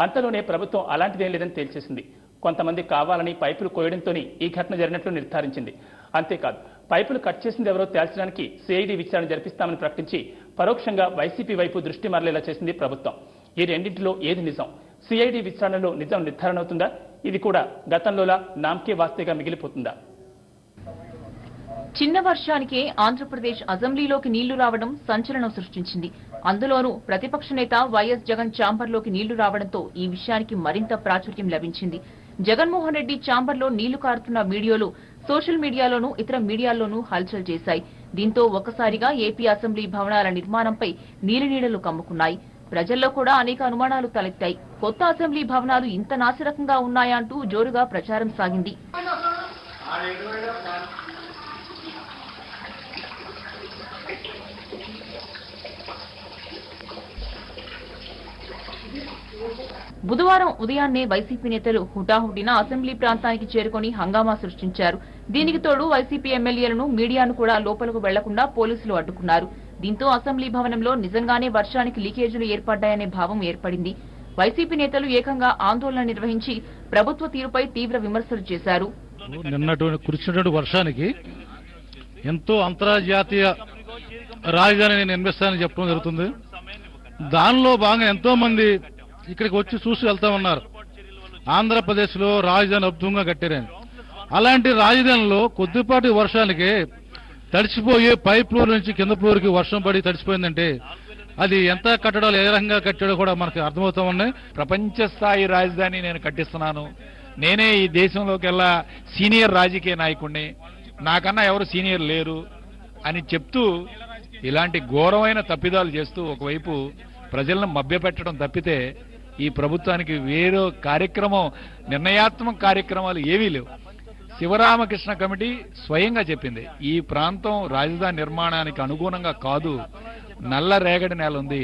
అంతలోనే ప్రభుత్వం అలాంటిదేం లేదని తేల్చేసింది. కొంతమంది కావాలని పైపులు కోయడంతోనే ఈ ఘటన జరిగినట్లు నిర్ధారించింది. అంతేకాదు పైపులు కట్ చేసింది ఎవరో తేల్చడానికి సిఐడి విచారణ జరిపిస్తామని ప్రకటించి పరోక్షంగా వైసీపీ వైపు దృష్టి మరలేలా చేసింది ప్రభుత్వం. ఈ రెండింటిలో ఏది నిజం? సిఐడి విచారణలో నిజం నిర్ధారణ అవుతుందా? ఇది కూడా గతంలోలా నామ్కే వాస్తేగా మిగిలిపోతుందా? చిన్న వర్షానికే ఆంధ్రప్రదేశ్ అసెంబ్లీలోకి నీళ్ళు రావడం సంచలనం సృష్టించింది. అందులోనూ ప్రతిపక్ష నేత వైఎస్ జగన్ ఛాంబర్లోకి నీళ్ళు రావడంతో ఈ విషయానికి మరింత ప్రాచుర్యం లభించింది. జగన్మోహన్ రెడ్డి ఛాంబర్లో నీళ్ళు కారుతున్న వీడియోలు సోషల్ మీడియాలోనూ ఇతర మీడియాల్లోనూ హల్చల్ చేశాయి. దీంతో ఒక్కసారిగా ఏపీ అసెంబ్లీ భవనాల నిర్మాణంపై నీలినీడలు కమ్ముకున్నాయి. ప్రజల్లో కూడా అనేక అనుమానాలు తలెత్తాయి. కొత్త అసెంబ్లీ భవనాలు ఇంత నాసిరకంగా ఉన్నాయా అంటూ జోరుగా ప్రచారం సాగింది. బుధవారం ఉదయాన్నే వైసీపీ నేతలు హుటాహుటిన అసెంబ్లీ ప్రాంతానికి చేరుకొని హంగామా సృష్టించారు. దీనికి తోడు వైసీపీ ఎమ్మెల్యేలను మీడియాను కూడా లోపలకు వెళ్ళకుండా పోలీసులు అడ్డుకున్నారు. దీంతో అసెంబ్లీ భవనంలో నిజంగానే వర్షానికి లీకేజీలు ఏర్పడ్డాయనే భావం ఏర్పడింది. వైసీపీ నేతలు ఏకంగా ఆందోళన నిర్వహించి ప్రభుత్వ తీరుపై తీవ్ర విమర్శలు చేశారు. నిన్నటువంటి కురిసినటువంటి వర్షానికి ఎంతో అంతర్జాతీయ రాజధాని నిర్మిస్తానని చెప్పడం జరుగుతుంది. దానిలో బాగా ఎంతో మంది ఇక్కడికి వచ్చి చూసి వెళ్తా ఉన్నారు. ఆంధ్రప్రదేశ్లో రాజధాని అద్భుతంగా కట్టారని అలాంటి రాజధానిలో కొద్దిపాటి వర్షానికి తడిచిపోయే పైప్ ఫ్లోర్ నుంచి కింద ఫ్లోర్కి వర్షం పడి తడిచిపోయిందంటే అది ఎంత కట్టడాలు ఏ రకంగా కట్టాడో కూడా మనకు అర్థమవుతా ఉన్నాయి. ప్రపంచ స్థాయి రాజధాని నేను కట్టిస్తున్నాను. నేనే ఈ దేశంలోకెల్లా సీనియర్ రాజకీయ నాయకుడిని నాకన్నా ఎవరు సీనియర్ లేరు అని చెప్తూ ఇలాంటి ఘోరమైన తప్పిదాలు చేస్తూ ఒకవైపు ప్రజలను మభ్యపెట్టడం తప్పితే ఈ ప్రభుత్వానికి వేరే కార్యక్రమం నిర్ణయాత్మక కార్యక్రమాలు ఏవీ లేవు. శివరామకృష్ణ కమిటీ స్వయంగా చెప్పింది ఈ ప్రాంతం రాజధాని నిర్మాణానికి అనుగుణంగా కాదు నల్ల రేగడి నేల ఉంది.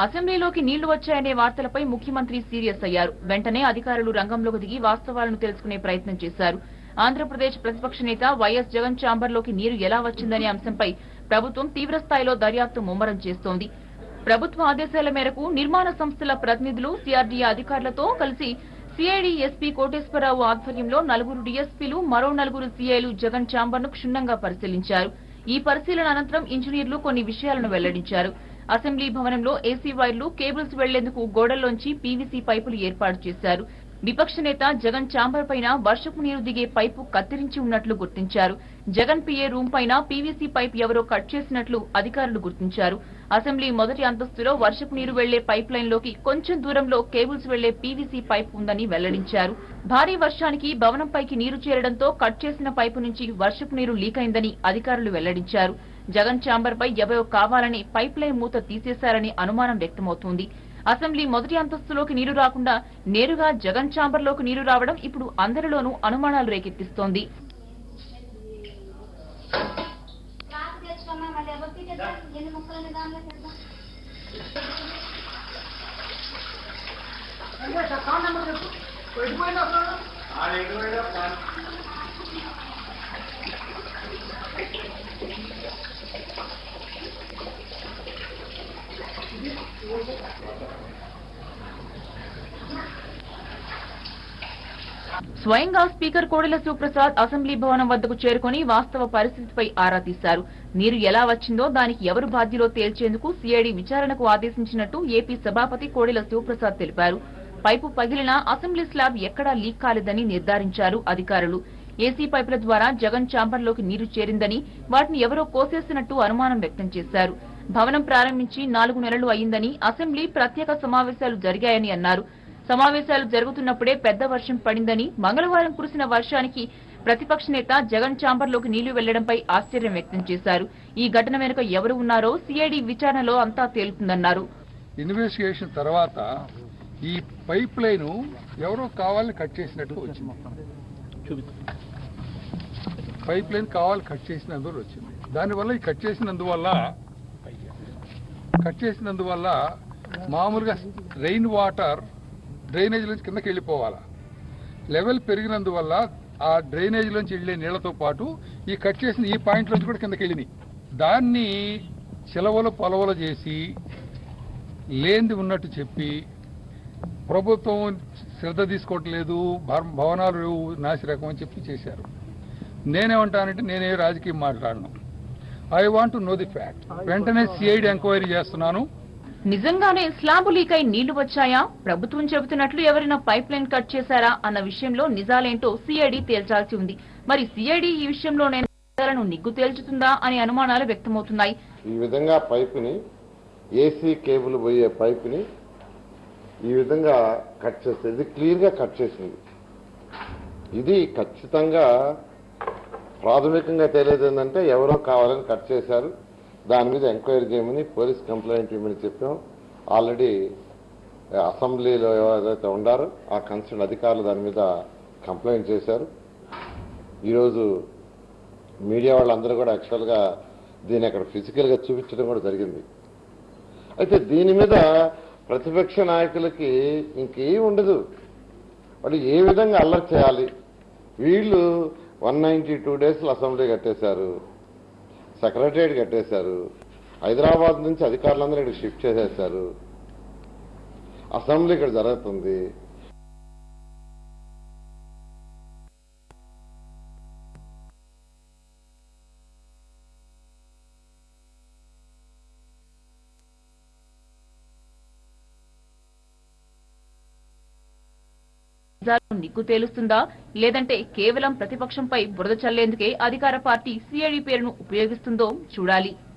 అసెంబ్లీలోకి నీళ్ళు వచ్చాయనే వార్తలపై ముఖ్యమంత్రి సీరియస్ అయ్యారు. వెంటనే అధికారులు రంగంలోకి దిగి వాస్తవాలను తెలుసుకునే ప్రయత్నం చేశారు. ఆంధ్రప్రదేశ్ ప్రతిపక్ష నేత వైఎస్ జగన్ ఛాంబర్లోకి నీరు ఎలా వచ్చిందనే అంశంపై ప్రభుత్వం తీవ్ర స్థాయిలో దర్యాప్తు ముమ్మరం చేస్తోంది. ప్రభుత్వ ఆదేశాల మేరకు నిర్మాణ సంస్థల ప్రతినిధులు సిఆర్డీఏ అధికారులతో కలిసి సిఐడి ఎస్పీ కోటేశ్వరరావు ఆధ్వర్యంలో నలుగురు డీఎస్పీలు మరో నలుగురు సీఐలు జగన్ ఛాంబర్ను క్షుణ్ణంగా పరిశీలించారు. ఈ పరిశీలన అనంతరం ఇంజనీర్లు కొన్ని విషయాలను వెల్లడించారు. అసెంబ్లీ భవనంలో ఏసీ వైర్లు కేబుల్స్ వెళ్ళేందుకు గోడల్లోంచి పీవీసీ పైపులు ఏర్పాటు చేశారు. విపక్ష నేత జగన్ ఛాంబర్ పైన వర్షపు నీరు దిగే పైపు కత్తిరించి ఉన్నట్లు గుర్తించారు. జగన్ పిఏ రూమ్ పైన పీవీసీ పైప్ ఎవరో కట్ చేసినట్లు అధికారులు గుర్తించారు. అసెంబ్లీ మొదటి అంతస్తులో వర్షపు నీరు వెళ్ళే పైప్ లైన్లోకి కొంచెం దూరంలో కేబుల్స్ వెళ్ళే పీవీసీ పైప్ ఉందని వెల్లడించారు. భారీ వర్షానికి భవనంపైకి నీరు చేరడంతో కట్ చేసిన పైపు నుంచి వర్షపు నీరు లీక్ అయిందని అధికారులు వెల్లడించారు. జగన్ ఛాంబర్ పై ఎవరో కావాలని పైప్ లైన్ మూత తీసేశారని అనుమానం వ్యక్తమవుతోంది. అసెంబ్లీ మొదటి అంతస్తులోకి నీరు రాకుండా నేరుగా జగన్ ఛాంబర్లోకి నీరు రావడం ఇప్పుడు అందరిలోనూ అనుమానాలు రేకెత్తిస్తోంది. ఎన్ని స్వయంగా స్పీకర్ కోడెల శివప్రసాద్ అసెంబ్లీ భవనం వద్దకు చేరుకుని వాస్తవ పరిస్థితిపై ఆరా తీశారు. నీరు ఎలా వచ్చిందో దానికి ఎవరు బాధ్యులో తేల్చేందుకు సిఐడి విచారణకు ఆదేశించినట్టు ఏపీ సభాపతి కోడెల శివప్రసాద్ తెలిపారు. పైపు పగిలినా అసెంబ్లీ స్లాబ్ ఎక్కడా లీక్ కాలేదని నిర్ధారించారు అధికారులు. ఏసీ పైపుల ద్వారా జగన్ ఛాంబర్లోకి నీరు చేరిందని వాటిని ఎవరో కోసేసినట్టు అనుమానం వ్యక్తం చేశారు. భవనం ప్రారంభించి నాలుగు నెలలు అయిందని అసెంబ్లీ ప్రత్యేక సమావేశాలు జరిగాయని అన్నారు. సమావేశాలు జరుగుతున్నప్పుడే పెద్ద వర్షం పడిందని మంగళవారం కురిసిన వర్షానికి ప్రతిపక్ష నేత జగన్ ఛాంబర్లోకి నీళ్ళు వెళ్ళడంపై ఆశ్చర్యం వ్యక్తం చేశారు. ఈ ఘటన వెనుక ఎవరు ఉన్నారో సిఐడి విచారణలో అంతా తేలుతుందన్నారు. ఇన్వెస్టిగేషన్ తర్వాత ఈ పైప్ లైన్ ఎవరో కావాలని కట్ చేసినట్టు వచ్చింది. పైప్ లైన్ కావాలి కట్ చేసినందువల్ల వచ్చింది. దానివల్ల ఈ కట్ చేసినందువల్ల కట్ చేసినందువల్ల మామూలుగా రెయిన్ వాటర్ డ్రైనేజ్ నుంచి కిందకి వెళ్ళిపోవాలా? లెవెల్ పెరిగినందువల్ల ఆ డ్రైనేజ్ నుంచి వెళ్ళే నీళ్ళతో పాటు ఈ కట్ చేసిన ఈ పాయింట్ నుంచి కూడా కిందకి వెళ్ళినాయి. దాన్ని చిలవలు పొలవలు చేసి లేనిది ఉన్నట్టు చెప్పి ప్రభుత్వం శ్రద్ధ తీసుకోవట్లేదు భవ- భవనాలు నాసిరకం అని చెప్పి చేశారు. నేనేమంటానంటే నేనే రాజకీయం మాట్లాడను. I want to know the fact వెంటనే సిఐడి ఎంక్వైరీ చేస్తున్నాను. నిజంగానే స్లాబ్ లీక్ అయి నీళ్ళు వచ్చాయా? ప్రభుత్వం చెబుతున్నట్లు ఎవరైనా పైప్ లైన్ కట్ చేశారా అన్న విషయంలో నిజాలేంటో సిఐడి తేల్చాల్సి ఉంది. మరి సిఐడి ఈ విషయంలోనే నిగ్గు తేల్చుతుందా అనే అనుమానాలు వ్యక్తమవుతున్నాయి. ఈ విధంగా పైపుని ఏసీ కేబుల్ పోయే పైపుని ఈ విధంగా కట్ చేస్తే ఇది క్లియర్గా కట్ చేసింది. ఇది ఖచ్చితంగా ప్రాథమికంగా తెలియదు ఏంటంటే ఎవరో కావాలని కట్ చేశారు. దాని మీద ఎంక్వైరీ చేయమని పోలీస్ కంప్లైంట్ ఇవ్వమని చెప్పాం. ఆల్రెడీ అసెంబ్లీలో ఎవరైతే ఉండారో ఆ కన్సర్న్ అధికారులు దాని మీద కంప్లైంట్ చేశారు. ఈరోజు మీడియా వాళ్ళందరూ కూడా యాక్చువల్గా దీన్ని అక్కడ ఫిజికల్గా చూపించడం కూడా జరిగింది. అయితే దీని మీద ప్రతిపక్ష నాయకులకి ఇంకేం ఉండదు. వాళ్ళు ఏ విధంగా అల్లరి చేయాలి? వీళ్ళు వన్ నైంటీ టూ డేస్లో అసెంబ్లీ కట్టేశారు. సెక్రటరియట్ కట్టేశారు. హైదరాబాద్ నుంచి అధికారులందరూ ఇక్కడ షిఫ్ట్ చేసేసారు అసెంబ్లీ ఇక్కడ జరుగుతుంది. నిగ్గు తేలుస్తుందా? లేదంటే కేవలం ప్రతిపక్షంపై బురద చల్లేందుకే అధికార పార్టీ సిఐడి పేరును ఉపయోగిస్తుందో చూడాలి.